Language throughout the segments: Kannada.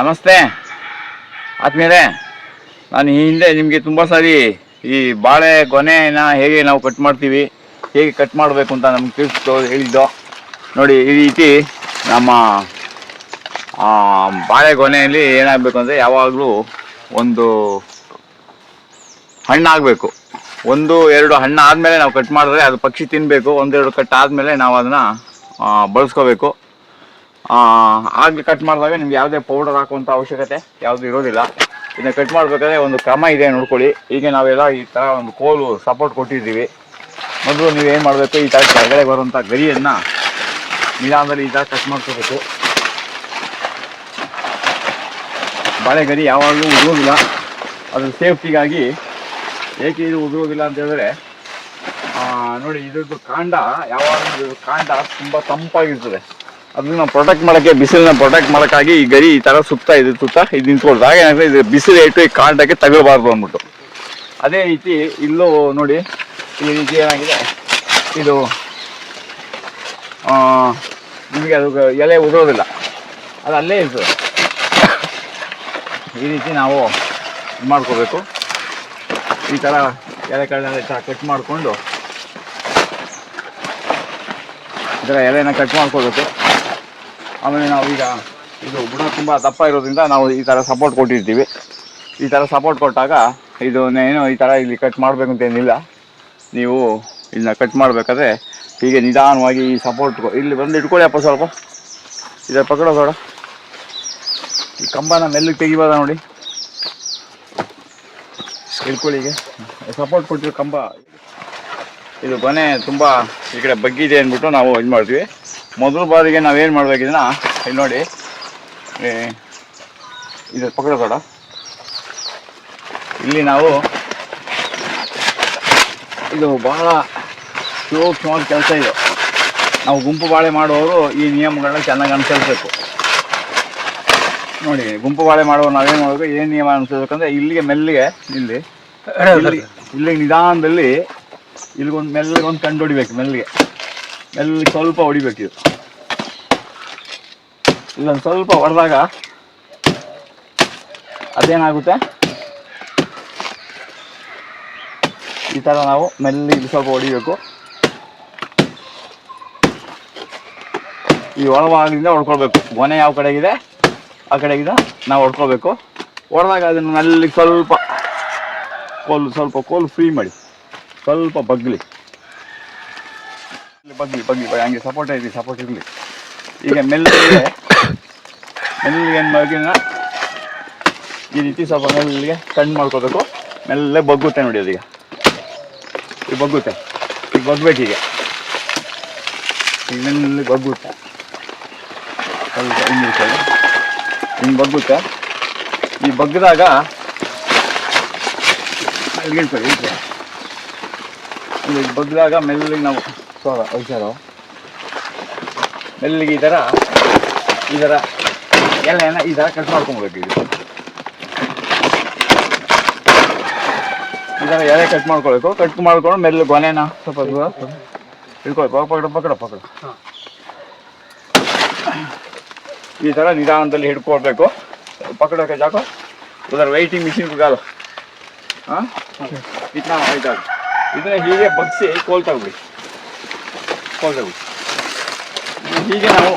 ನಮಸ್ತೆ. ಆದ್ಮೇಲೆ ನಾನು ಈ ಹಿಂದೆ ನಿಮಗೆ ತುಂಬ ಸಾರಿ ಈ ಬಾಳೆ ಗೊನೆನ ಹೇಗೆ ನಾವು ಕಟ್ ಮಾಡ್ತೀವಿ, ಹೇಗೆ ಕಟ್ ಮಾಡಬೇಕು ಅಂತ ನಮ್ಗೆ ತಿಳಿಸ್ತು ಹೇಳಿದ್ದು. ನೋಡಿ, ಈ ರೀತಿ ನಮ್ಮ ಬಾಳೆಗೊನೆಯಲ್ಲಿ ಬಾಳೆ ಗೊನೆಯಲ್ಲಿ ಏನಾಗಬೇಕು ಅಂದರೆ ಯಾವಾಗಲೂ ಒಂದು ಹಣ್ಣಾಗಬೇಕು. ಒಂದು, ಎರಡು ಹಣ್ಣು ಆದಮೇಲೆ ನಾವು ಕಟ್ ಮಾಡಿದ್ರೆ ಅದು ಪಕ್ಷಿ ತಿನ್ನಬೇಕು ಒಂದೆರಡು ಕಟ್ ಆದಮೇಲೆ ನಾವು ಅದನ್ನು ಬಳಸ್ಕೋಬೇಕು. ಆಗಲಿ ಕಟ್ ಮಾಡಿದಾಗ ನಿಮ್ಗೆ ಯಾವುದೇ ಪೌಡರ್ ಹಾಕುವಂಥ ಅವಶ್ಯಕತೆ ಯಾವುದು ಇರೋದಿಲ್ಲ. ಇದನ್ನ ಕಟ್ ಮಾಡಬೇಕಾದ್ರೆ ಒಂದು ಕ್ರಮ ಇದೆ, ನೋಡ್ಕೊಳ್ಳಿ. ಈಗ ನಾವೆಲ್ಲ ಈ ಥರ ಒಂದು ಕೋಲು ಸಪೋರ್ಟ್ ಕೊಟ್ಟಿದ್ದೀವಿ. ಮೊದಲು ನೀವು ಏನು ಮಾಡಬೇಕು? ಈ ಥರ ಕೆಳಗಡೆ ಬರುವಂಥ ಗರಿಯನ್ನು ನಿಧಾನದಲ್ಲಿ ಈ ಥರ ಕಟ್ ಮಾಡ್ಕೋಬೇಕು. ಬಾಳೆ ಗರಿ ಯಾವಾಗಲೂ ಉದುರೋದಿಲ್ಲ. ಅದ್ರ ಸೇಫ್ಟಿಗಾಗಿ ಏಕೆ ಇದು ಉದುರೋದಿಲ್ಲ ಅಂತ ಹೇಳಿದ್ರೆ ನೋಡಿ, ಇದ್ರದ್ದು ಕಾಂಡ ಯಾವಾಗಲೂ ಕಾಂಡ ತುಂಬ ತಂಪಾಗಿರ್ತದೆ. ಅದನ್ನ ಪ್ರೊಟೆಕ್ಟ್ ಮಾಡೋಕ್ಕೆ, ಬಿಸಿಲನ್ನ ಪ್ರೊಟೆಕ್ಟ್ ಮಾಡೋಕ್ಕಾಗಿ ಈ ಗರಿ ಈ ಥರ ಸುತ್ತ ಇದು ಸುತ್ತ ಇದು ನಿಂತ್ಕೊಳ್ದು ಹಾಗೆ ಇದು ಬಿಸಿಲು ಇಟ್ಟು ಈ ಕಾಂಡಕ್ಕೆ ತಗಲಬಾರ್ದು ಅಂದ್ಬಿಟ್ಟು. ಅದೇ ರೀತಿ ಇಲ್ಲೂ ನೋಡಿ, ಈ ರೀತಿ ಏನಾಗಿದೆ? ಇದು ನಿಮಗೆ ಅದು ಎಲೆ ಉದುರೋದಿಲ್ಲ. ಅದು ಅಲ್ಲೇ ಇರ್ತದೆ. ಈ ರೀತಿ ನಾವು ಇದು ಮಾಡ್ಕೋಬೇಕು. ಈ ಥರ ಎಲೆ ಥರ ಕಟ್ ಮಾಡಿಕೊಂಡು, ಈ ಥರ ಎಲೆನ ಕಟ್ ಮಾಡ್ಕೋಬೇಕು. ಆಮೇಲೆ ನಾವು ಇದು ಬುಡ ತುಂಬ ದಪ್ಪ ಇರೋದ್ರಿಂದ ನಾವು ಈ ಥರ ಸಪೋರ್ಟ್ ಕೊಟ್ಟಿರ್ತೀವಿ. ಈ ಥರ ಸಪೋರ್ಟ್ ಕೊಟ್ಟಾಗ ಇದು ಏನು ಈ ಥರ ಇಲ್ಲಿ ಕಟ್ ಮಾಡಬೇಕು ಅಂತ ಏನಿಲ್ಲ. ನೀವು ಇದನ್ನ ಕಟ್ ಮಾಡಬೇಕಾದ್ರೆ ಹೀಗೆ ನಿಧಾನವಾಗಿ ಈ ಸಪೋರ್ಟ್ ಇಲ್ಲಿ ಬಂದು ಇಟ್ಕೊಳ್ಳಿ ಅಪ್ಪ ಸ್ವಲ್ಪ. ಇದರ ಪಕಡೋ ಬೇಡ. ಈ ಕಂಬನ ಮೆಲ್ಲಿಗೆ ತೆಗಿಬೋದ ನೋಡಿ? ಇಟ್ಕೊಳ್ಳಿ ಸಪೋರ್ಟ್ ಕೊಟ್ಟಿರೋ ಕಂಬ. ಇದು ಕೊನೆ ತುಂಬ ಈ ಕಡೆ ಬಗ್ಗಿದೆ ಅಂದ್ಬಿಟ್ಟು ನಾವು ಇದು ಮಾಡ್ತೀವಿ. ಮೊದಲ ಬಾರಿಗೆ ನಾವೇನು ಮಾಡಬೇಕಿದ್ರೆ ಇಲ್ಲಿ ನೋಡಿ. ಇದು ಪಕ್ಕದ ಬೇಡ ಇಲ್ಲಿ ನಾವು ಇದು ಬಹಳ ಸೂಕ್ಷ್ಮವಾದ ಕೆಲಸ ಇದು. ನಾವು ಗುಂಪು ಬಾಳೆ ಮಾಡುವವರು ಈ ನಿಯಮಗಳನ್ನ ಚೆನ್ನಾಗಿ ಅನುಸರಿಸಬೇಕು. ನೋಡಿ ಗುಂಪು ಬಾಳೆ ಮಾಡುವವರು ನಾವೇನು ಮಾಡಬೇಕು? ಏನು ನಿಯಮ ಅನುಸರಿಸ್ಬೇಕಂದ್ರೆ ಇಲ್ಲಿಗೆ ಮೆಲ್ಲಿಗೆ ಇಲ್ಲಿ ಇಲ್ಲಿ- ಇಲ್ಲಿಗೆ ನಿಧಾನದಲ್ಲಿ ಇಲ್ಲಿಗೊಂದು ಮೆಲ್ಲಿಗೆ ಒಂದು ಕಂಡು ಹೊಡಿಬೇಕು ಮೆಲ್ಲಿಗೆ ಮೆಲ್ಲಿಗೆ ಸ್ವಲ್ಪ ಹೊಡಿಬೇಕು ಇದು ಇಲ್ಲೊಂದು ಸ್ವಲ್ಪ ಹೊಡೆದಾಗ ಅದೇನಾಗುತ್ತೆ? ಈ ಥರ ನಾವು ಮೆಲ್ಲಿಗೆ ಸ್ವಲ್ಪ ಹೊಡಿಬೇಕು. ಈ ಒಳಭಾಗದಿಂದ ಹೊಡ್ಕೊಳ್ಬೇಕು. ಗೊನೆ ಯಾವ ಕಡೆಗಿದೆ? ಆ ಕಡೆಗಿದ ನಾವು ಹೊಡ್ಕೊಳ್ಬೇಕು. ಹೊಡೆದಾಗ ಅದನ್ನು ಮೆಲ್ಲಿಗೆ ಸ್ವಲ್ಪ ಕೋಲು ಸ್ವಲ್ಪ ಕೋಲು ಫ್ರೀ ಮಾಡಿ. ಸ್ವಲ್ಪ ಬಗ್ಲಿ. ಬಗ್ಲಿ ಬಗ್ಲಿ ಹಂಗೆ ಸಪೋರ್ಟ್ ಐತಿ ಸಪೋರ್ಟ್ ಇರಲಿ. ಈಗ ಮೆಲ್ಲಿಗೆ ಮೆಲ್ಲಿಗೆ ಏನು ಮಾಡಿನ ಈ ರೀತಿ ಸ್ವಲ್ಪ ಮೆಲ್ಲಿಗೆ ಕಣ್ಣು ಮಾಡ್ಕೋಬೇಕು. ಮೆಲ್ಲೆ ಬಗ್ಗುತ್ತೆ ನೋಡಿ ಅದೀಗ ಈಗ. ಬಗ್ಗುತ್ತೆ. ಈಗ ಬಗ್ಬೇಕು ಈಗ. ಈಗ ಮೆಲ್ಲಿಗೆ ಬಗ್ಗುತ್ತೆ. ಸ್ವಲ್ಪ ಹಿಂಗೆ. ಹಿಂಗೆ ಬಗ್ಗುತ್ತೆ. ಈ ಬಗ್ಗದಾಗ ಅಲ್ಲಿ ಇಟ್ಕೊಳ್ಳಿ ಇಟ್ಕೊಳ್ಳಿ ಇಲ್ಲಿ ಬಗ್ಗದಾಗ ಮೆಲ್ಲಿಗೆ ನಾವು ಸೋರ ಹುಷಾರು ಮೆಲ್ಲಿಗೆ ಈ ಥರ ಈ ಥರ ಏನ ಈ ಥರ ಕಟ್ ಮಾಡ್ಕೊಬೇಕು ಇದು ಈ ಥರ ಎಲೆ ಕಟ್ ಮಾಡ್ಕೊಳ್ಬೇಕು. ಕಟ್ ಮಾಡ್ಕೊಂಡು ಮೆಲ್ಲ ಗೊನೆನ ಸ್ವಲ್ಪ ಇಟ್ಕೊಳ್ಳಿ ಪಕಡ ಪಕಡ ಪಕಡ ಈ ಥರ ನಿಧಾನದಲ್ಲಿ ಹಿಡ್ಕೊಳ್ಬೇಕು. ಪಕಡಕ್ಕೆ ಜಾಕೋ ಇದರ ವೈಟಿಂಗ್ ಮಿಷಿನ್ ಗಾಲು. ಹಾಂ ಇದನ್ನ ಇದನ್ನ ಹೀಗೆ ಬಗ್ಸಿ ಕೋಲ್ ತಗೊಬಿಡಿ ತಗೊಬಿಡಿ ಹೀಗೆ ನಾವು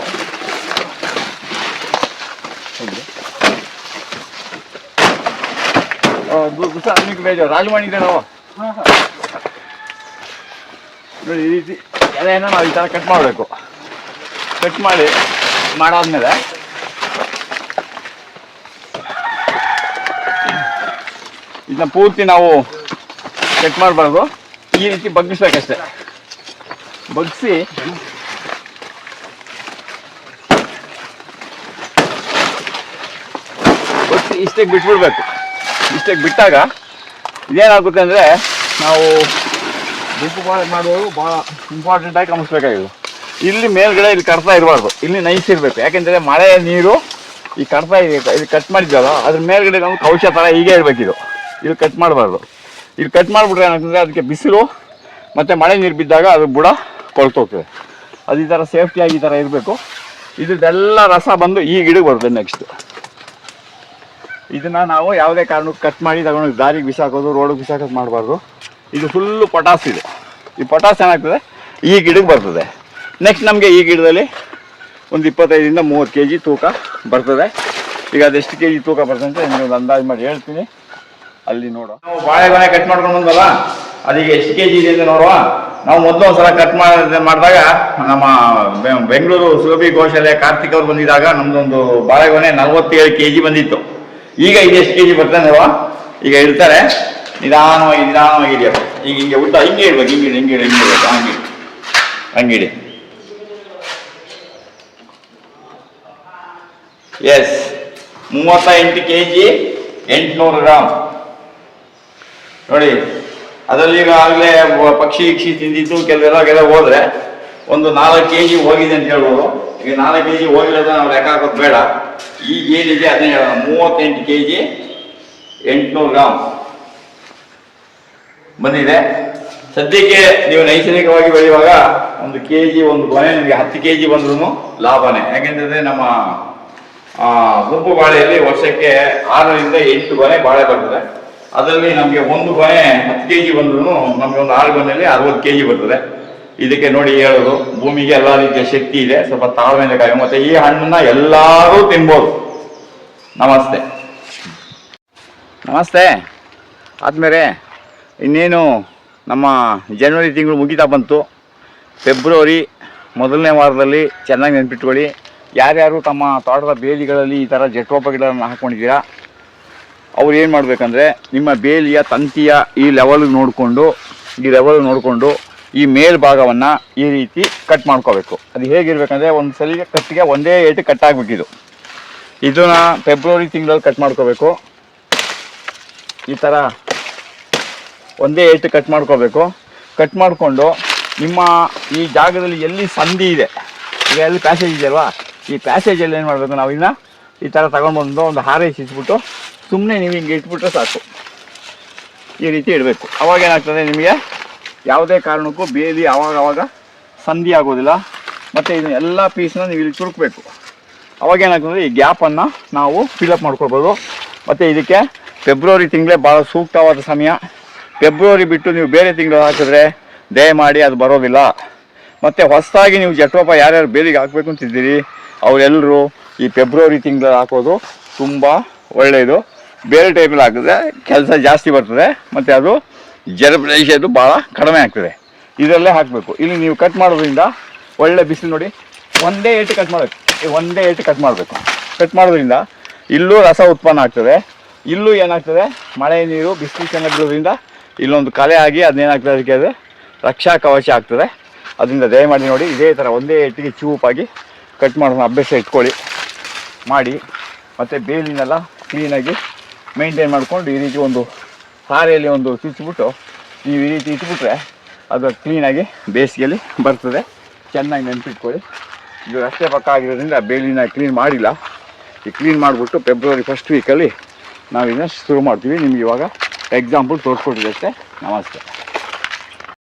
ಬೇಜಾರು ಇದೆ ನಾವು. ನೋಡಿ ಈ ರೀತಿ ಎಲೆಯನ್ನು ನಾವು ಈ ಥರ ಕಟ್ ಮಾಡಬೇಕು. ಕಟ್ ಮಾಡಿ ಮಾಡಾದ್ಮೇಲೆ ಇದನ್ನ ಪೂರ್ತಿ ನಾವು ಕಟ್ ಮಾಡಬಾರ್ದು. ಈ ರೀತಿ ಬಗ್ಗಿಸ್ಬೇಕಷ್ಟೆ. ಬಗ್ಗಿಸಿ ಬಗ್ಸಿ ಇಷ್ಟಕ್ಕೆ ಬಿಟ್ಬಿಡ್ಬೇಕು. ಇಷ್ಟಕ್ಕೆ ಬಿಟ್ಟಾಗ ಇದೇನಾಗುತ್ತೆ ಅಂದರೆ ನಾವು ಬಾಳೆ ಮಾಡುವವರು ಭಾಳ ಇಂಪಾರ್ಟೆಂಟಾಗಿ ಗಮನಿಸ್ಬೇಕಾಗಿಲ್ಲ ಇಲ್ಲಿ ಮೇಲ್ಗಡೆ ಇಲ್ಲಿ ಕಡ್ತಾ ಇರಬಾರ್ದು. ಇಲ್ಲಿ ನೈಸ್ ಇರಬೇಕು. ಯಾಕೆಂದರೆ ಮಳೆ, ನೀರು ಈ ಕಡ್ತಾ ಇದೆ. ಇಲ್ಲಿ ಕಟ್ ಮಾಡಿದ್ದಲ್ಲ ಅದ್ರ ಮೇಲ್ಗಡೆ ನಾವು ಕೌಶ ಥರ ಹೀಗೆ ಇರಬೇಕಿದು ಇಲ್ಲಿ ಕಟ್ ಮಾಡಬಾರ್ದು. ಇಲ್ಲಿ ಕಟ್ ಮಾಡಿಬಿಟ್ರೆ ಏನಂತಂದರೆ ಅದಕ್ಕೆ ಬಿಸಿಲು, ಮತ್ತು ಮಳೆ ನೀರು ಬಿದ್ದಾಗ ಅದು ಬುಡ ಕೊಳ್ತೋಗ್ತದೆ. ಅದು ಈ ಥರ ಸೇಫ್ಟಿಯಾಗಿ ಈ ಥರ ಇರಬೇಕು. ಇದ್ರದ್ದೆಲ್ಲ ರಸ ಬಂದು ಈ ಗಿಡಕ್ಕೆ ಬರುತ್ತೆ ನೆಕ್ಸ್ಟ್ ಇದನ್ನು ನಾವು ಯಾವುದೇ ಕಾರಣಕ್ಕೂ ಕಟ್ ಮಾಡಿ ತಗೊಂಡು ದಾರಿಗೆ ಬಿಸಾಕೋದು, ರೋಡಿಗೆ ಬಿಸಾಕೋದು ಮಾಡಬಾರ್ದು. ಇದು ಫುಲ್ಲು ಪಟಾಸ್ ಇದೆ. ಈ ಪಟಾಸ್ ಏನಾಗ್ತದೆ? ಈ ಗಿಡಕ್ಕೆ ಬರ್ತದೆ. ನೆಕ್ಸ್ಟ್ ನಮಗೆ ಈ ಗಿಡದಲ್ಲಿ ಒಂದು ಇಪ್ಪತ್ತೈದರಿಂದ ಮೂವತ್ತು ಕೆ ಜಿ ತೂಕ ಬರ್ತದೆ. ಈಗ ಅದೆಷ್ಟು ಕೆ ಜಿ ತೂಕ ಬರ್ತದೆ ಅಂತ ನಿಮಗೆ ಒಂದು ಅಂದಾಜು ಮಾಡಿ ಹೇಳ್ತೀನಿ. ಅಲ್ಲಿ ನೋಡೋ. ನಾವು ಬಾಳೆಗೊನೆ ಕಟ್ ಮಾಡ್ಕೊಂಡು ಬಂದಲ್ಲ ಅದೀಗ ಎಷ್ಟು ಕೆ ಜಿ ಇದೆ ಅಂತ ನೋಡುವ? ನಾವು ಮೊದಲು ಒಂದ್ಸಲ ಕಟ್ ಮಾಡಿ ಮಾಡಿದಾಗ ನಮ್ಮ ಬೆಂಗಳೂರು ಸುರಭಿ ಗೋಶಾಲೆ ಕಾರ್ತಿಕ್ ಅವ್ರು ಬಂದಿದ್ದಾಗ ನಮ್ದೊಂದು ಬಾಳೆಗೊನೆ ನಲ್ವತ್ತೇಳು ಕೆ ಜಿ ಬಂದಿತ್ತು. ಈಗ ಇದು ಎಷ್ಟು ಕೆ ಜಿ ಬರ್ತದೆ ನೋಡುವ? ಈಗ ಇಡ್ತಾರೆ ನಿಧಾನವಾಗಿ ನಿಧಾನವಾಗಿ ಇಡಿಯಪ್ಪ ಈಗ ಹಿಂಗೆ ಊಟ ಹಿಂಗೆ ಇಡ್ಬೇಕು, ಹಿಂಗೆ ಹಿಂಗೆ ಹಿಂಗೆ ಇಡ್ಬೇಕು ಹಂಗೆ ಇಡಿ. ಹಂಗೆ ಇಡಿ. ಎಸ್ ಮೂವತ್ತ ಎಂಟು ಕೆ ಜಿ ಎಂಟುನೂರು ಗ್ರಾಮ್. ನೋಡಿ, ಅದರಲ್ಲಿ ಈಗ ಆಗಲೇ ಪಕ್ಷಿ ಇಕ್ಷಿ ತಿಂದಿದ್ದು, ಕೆಲವೆಲ್ಲ ಕೆಲ ಹೋದ್ರೆ ಒಂದು ನಾಲ್ಕು ಕೆ ಜಿ ಹೋಗಿದೆ ಅಂತ ಹೇಳ್ಬೋದು. ಈಗ ನಾಲ್ಕು ಕೆ ಜಿ ಹೋಗಿರೋದು ನಾವು ಲೆಕ್ಕ ಹಾಕೋದು ಬೇಡ. ಈಗ ಏನಿದೆ ಅದನ್ನ ಹೇಳೋಣ. ಮೂವತ್ತೆಂಟು ಕೆ ಜಿ ಎಂಟುನೂರು ಗ್ರಾಮ್ ಬಂದಿದೆ. ಸದ್ಯಕ್ಕೆ ನೀವು ನೈಸರ್ಗಿಕವಾಗಿ ಬೆಳೆಯುವಾಗ ಒಂದು ಕೆ ಜಿ ಒಂದು ಗೊನೆ ನಿಮಗೆ ಹತ್ತು ಕೆ ಜಿ ಬಂದ್ರೂ ಲಾಭನೇ. ಯಾಕೆಂದ್ರೆ ನಮ್ಮ ಗುಂಪು ಬಾಳೆಯಲ್ಲಿ ವರ್ಷಕ್ಕೆ ಆರರಿಂದ ಎಂಟು ಗೊನೆ ಬಾಳೆ ಬರ್ತದೆ. ಅದರಲ್ಲಿ ನಮಗೆ ಒಂದು ಗೊನೆ ಹತ್ತು ಕೆ ಜಿ ಬಂದ್ರೂ ನಮಗೆ ಒಂದು ಆರು ಗೊನೆಯಲ್ಲಿ ಅರವತ್ತು ಕೆ ಜಿ ಬರ್ತದೆ. ಇದಕ್ಕೆ ನೋಡಿ ಹೇಳೋದು, ಭೂಮಿಗೆ ಎಲ್ಲ ರೀತಿಯ ಶಕ್ತಿ ಇದೆ. ಸ್ವಲ್ಪ ತಾಳ್ಮೆಯಿಂದ ಕಾಯಿ ಮತ್ತೆ ಈ ಹಣ್ಣನ್ನ ಎಲ್ಲರೂ ತಿನ್ಬೋದು. ನಮಸ್ತೆ. ನಮಸ್ತೆ. ಆದ್ಮೇಲೆ ಇನ್ನೇನು ನಮ್ಮ ಜನವರಿ ತಿಂಗಳು ಮುಗಿತಾ ಬಂತು. ಫೆಬ್ರವರಿ ಮೊದಲನೇ ವಾರದಲ್ಲಿ ಚೆನ್ನಾಗಿ ನೆನ್ಪಿಟ್ಕೊಳ್ಳಿ. ಯಾರ್ಯಾರು ತಮ್ಮ ತೋಟದ ಬೇಲಿಗಳಲ್ಲಿ ಈ ಥರ ಜಟ್ರೋಪ ಗಿಡಗಳನ್ನು ಹಾಕ್ಕೊಂಡಿದ್ದೀರಾ ಅವ್ರು ಏನು ಮಾಡಬೇಕಂದ್ರೆ ನಿಮ್ಮ ಬೇಲಿಯ, ತಂತಿಯ ಈ ಲೆವೆಲ್ ನೋಡಿಕೊಂಡು, ಈ ಲೆವೆಲ್ ನೋಡಿಕೊಂಡು ಈ ಮೇಲ್ಭಾಗವನ್ನು ಈ ರೀತಿ ಕಟ್ ಮಾಡ್ಕೋಬೇಕು. ಅದು ಹೇಗಿರ್ಬೇಕಂದ್ರೆ ಒಂದು ಸಲಿಗೆ ಕಟ್ಟಿಗೆ ಒಂದೇ ಏಟು ಕಟ್ ಆಗಬೇಕಿದು ಇದನ್ನ ಫೆಬ್ರವರಿ ತಿಂಗಳಲ್ಲಿ ಕಟ್ ಮಾಡ್ಕೋಬೇಕು. ಈ ಥರ ಒಂದೇ ಏಟು ಕಟ್ ಮಾಡ್ಕೋಬೇಕು. ಕಟ್ ಮಾಡಿಕೊಂಡು ನಿಮ್ಮ ಈ ಜಾಗದಲ್ಲಿ ಎಲ್ಲಿ ಸಂಧಿ ಇದೆ, ಈಗ ಎಲ್ಲಿ ಪ್ಯಾಸೇಜ್ ಇದೆಯಲ್ವಾ, ಈ ಪ್ಯಾಸೇಜಲ್ಲಿ ಏನು ಮಾಡಬೇಕು ನಾವು ಇನ್ನು ಈ ಥರ ತಗೊಂಡು ಬಂದು ಒಂದು ಹಾರೈಸಿ ಇಟ್ಬಿಟ್ಟು ಸುಮ್ಮನೆ ನೀವು ಹಿಂಗೆ ಇಟ್ಬಿಟ್ರೆ ಸಾಕು. ಈ ರೀತಿ ಇಡಬೇಕು. ಅವಾಗ ಏನಾಗ್ತದೆ ನಿಮಗೆ? ಯಾವುದೇ ಕಾರಣಕ್ಕೂ ಬೇಲಿ ಆವಾಗ ಆವಾಗ ಸಂಧಿ ಆಗೋದಿಲ್ಲ. ಮತ್ತು ಇದನ್ನ ಎಲ್ಲ ಪೀಸ್ನ ನೀವು ಇಲ್ಲಿ ಚುರುಕಬೇಕು ಅವಾಗ ಏನಾಗ್ತದೆ? ಈ ಗ್ಯಾಪನ್ನು ನಾವು ಫಿಲಪ್ ಮಾಡ್ಕೊಳ್ಬೋದು. ಮತ್ತು ಇದಕ್ಕೆ ಫೆಬ್ರವರಿ ತಿಂಗಳೇ ಭಾಳ ಸೂಕ್ತವಾದ ಸಮಯ. ಫೆಬ್ರವರಿ ಬಿಟ್ಟು ನೀವು ಬೇರೆ ತಿಂಗಳು ಹಾಕಿದ್ರೆ ದಯಮಾಡಿ ಅದು ಬರೋದಿಲ್ಲ. ಮತ್ತು ಹೊಸದಾಗಿ ನೀವು ಜಟ್ರೋಪ ಯಾರ್ಯಾರು ಬೇಲಿಗೆ ಹಾಕಬೇಕು ಅಂತಿದ್ದೀರಿ ಅವರೆಲ್ಲರೂ ಈ ಫೆಬ್ರವರಿ ತಿಂಗಳಲ್ಲಿ ಹಾಕೋದು ತುಂಬ ಒಳ್ಳೆಯದು. ಬೇರೆ ಟೈಮಲ್ಲಿ ಹಾಕಿದ್ರೆ ಕೆಲಸ ಜಾಸ್ತಿ ಬರ್ತದೆ, ಮತ್ತು ಅದು ಜಲಪ್ರದೇಶದ್ದು ಭಾಳ ಕಡಿಮೆ ಆಗ್ತದೆ. ಇದರಲ್ಲೇ ಹಾಕಬೇಕು. ಇಲ್ಲಿ ನೀವು ಕಟ್ ಮಾಡೋದ್ರಿಂದ ಒಳ್ಳೆ ಬಿಸಿಲು ನೋಡಿ, ಒಂದೇ ಏಟು ಕಟ್ ಮಾಡಬೇಕು. ಒಂದೇ ಏಟು ಕಟ್ ಮಾಡಬೇಕು. ಕಟ್ ಮಾಡೋದ್ರಿಂದ ಇಲ್ಲೂ ರಸ ಉತ್ಪನ್ನ ಆಗ್ತದೆ, ಇಲ್ಲೂ ಏನಾಗ್ತದೆ, ಮಳೆ ನೀರು, ಬಿಸಿಲು ಚೆನ್ನಾಗಿ ಬಿಡೋದ್ರಿಂದ ಇಲ್ಲೊಂದು ಕಲೆ ಆಗಿ ಅದನ್ನೇನಾಗ್ತದೆ ಅದಕ್ಕೆ ಅದು ರಕ್ಷಾ ಕವಚ ಆಗ್ತದೆ. ಅದರಿಂದ ದಯಮಾಡಿ ನೋಡಿ, ಇದೇ ಥರ ಒಂದೇ ಏಟಿಗೆ ಚೂಪಾಗಿ ಕಟ್ ಮಾಡೋದನ್ನ ಅಭ್ಯಾಸ ಇಟ್ಕೊಳ್ಳಿ, ಮಾಡಿ, ಮತ್ತು ಬೇಲಿನೆಲ್ಲ ಕ್ಲೀನಾಗಿ ಮೇಂಟೈನ್ ಮಾಡಿಕೊಂಡು ಈ ರೀತಿ ಒಂದು ಹಾರೆಯಲ್ಲಿ ಒಂದು ಚುಚ್ಚಿಬಿಟ್ಟು ನೀವು ಈ ರೀತಿ ಇಟ್ಬಿಟ್ರೆ ಅದು ಕ್ಲೀನಾಗಿ ಬೇಸಿಗೆಯಲ್ಲಿ ಬರ್ತದೆ. ಚೆನ್ನಾಗಿ ನೆನಪಿಟ್ಕೊಳ್ಳಿ. ಇದು ರಸ್ತೆ ಪಕ್ಕ ಆಗಿರೋದ್ರಿಂದ ಬೇಲಿನ ಕ್ಲೀನ್ ಮಾಡಿಲ್ಲ. ಈ ಕ್ಲೀನ್ ಮಾಡಿಬಿಟ್ಟು ಫೆಬ್ರವರಿ ಫಸ್ಟ್ ವೀಕಲ್ಲಿ ನಾವು ಇದನ್ನ ಶುರು ಮಾಡ್ತೀವಿ. ನಿಮ್ಗೆ ಇವಾಗ ಎಕ್ಸಾಂಪಲ್ ತೋರಿಸ್ಕೊಟ್ಟಿದ್ದಷ್ಟೇ. ನಮಸ್ತೆ.